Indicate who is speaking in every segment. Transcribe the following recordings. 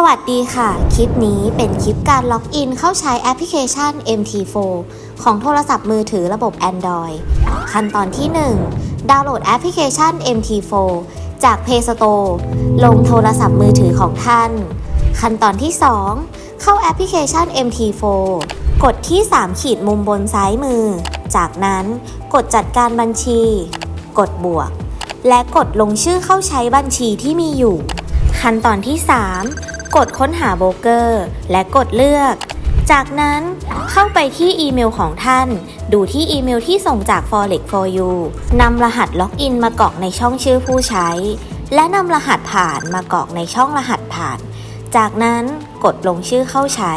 Speaker 1: สวัสดีค่ะ คลิปนี้เป็นคลิปการล็อกอินเข้าใช้แอปพลิเคชัน MT4 ของโทรศัพท์มือถือระบบ Android ขั้นตอนที่ 1 ดาวน์โหลดแอปพลิเคชัน MT4 จาก Play Store ลงโทรศัพท์มือถือของท่าน ขั้นตอนที่ 2 เข้าแอปพลิเคชัน MT4 กดที่ 3 ขีดมุมบนซ้ายมือ จากนั้นกดจัดการบัญชี กดบวก และกดลงชื่อเข้าใช้บัญชีที่มีอยู่ ขั้นตอนที่ 3 กดค้นหาโบรกเกอร์ และกดเลือก จากนั้นเข้าไปที่อีเมลของท่าน ดูที่อีเมลที่ส่งจาก Forex for you นำรหัสล็อกอินมากรอกในช่องชื่อผู้ใช้ และนำรหัสผ่านมากรอกในช่องรหัสผ่าน จากนั้นกดลงชื่อเข้าใช้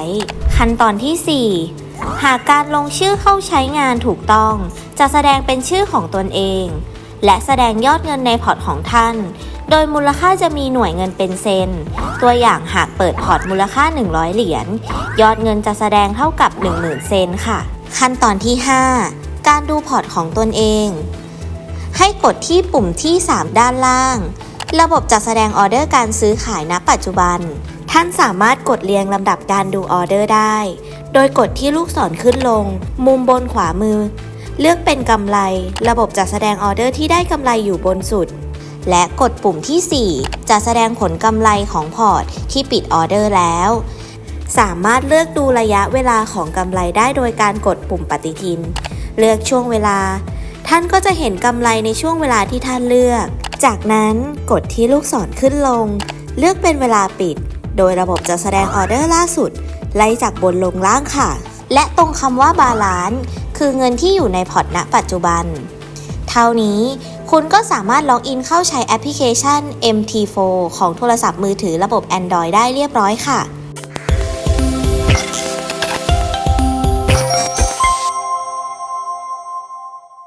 Speaker 1: ขั้นตอนที่ 4หากการลงชื่อเข้าใช้งานถูกต้อง จะแสดงเป็นชื่อของตนเอง และแสดงยอดเงินในพอร์ตของท่าน โดยมูลค่าจะมีหน่วยเงินเป็นเซน ตัวอย่างหากเปิดพอร์ตมูลค่า 100 เหรียญ ยอดเงินจะแสดงเท่ากับ 10,000 เซนค่ะ ขั้นตอนที่ 5 การดูพอร์ตของตนเอง ให้กดที่ปุ่มที่ 3 ด้านล่าง ระบบจะแสดงออเดอร์การซื้อขายณปัจจุบัน ท่านสามารถกดเรียงลำดับการดูออเดอร์ได้ โดยกดที่ลูกศรขึ้นลง มุมบนขวามือ เลือกเป็นกำไร ระบบจะแสดงออเดอร์ที่ได้กำไรอยู่บนสุด และกดปุ่มที่ 4 จะแสดงผลกำไรของพอร์ตที่ปิดออเดอร์แล้ว สามารถเลือกดูระยะเวลาของกำไรได้โดยการกดปุ่มปฏิทิน เลือกช่วงเวลา ท่านก็จะเห็นกำไรในช่วงเวลาที่ท่านเลือก จากนั้นกดที่ลูกศรขึ้นลง เลือกเป็นเวลาปิด โดยระบบจะแสดงออเดอร์ล่าสุด ไล่จากบนลงล่างค่ะ และตรงคำว่าบาลานซ์คือเงินที่อยู่ในพอร์ตณปัจจุบัน เท่านี้ คุณก็สามารถล็อกอินเข้าใช้แอปพลิเคชัน MT4 ของโทรศัพท์มือถือระบบ Android ได้เรียบร้อยค่ะ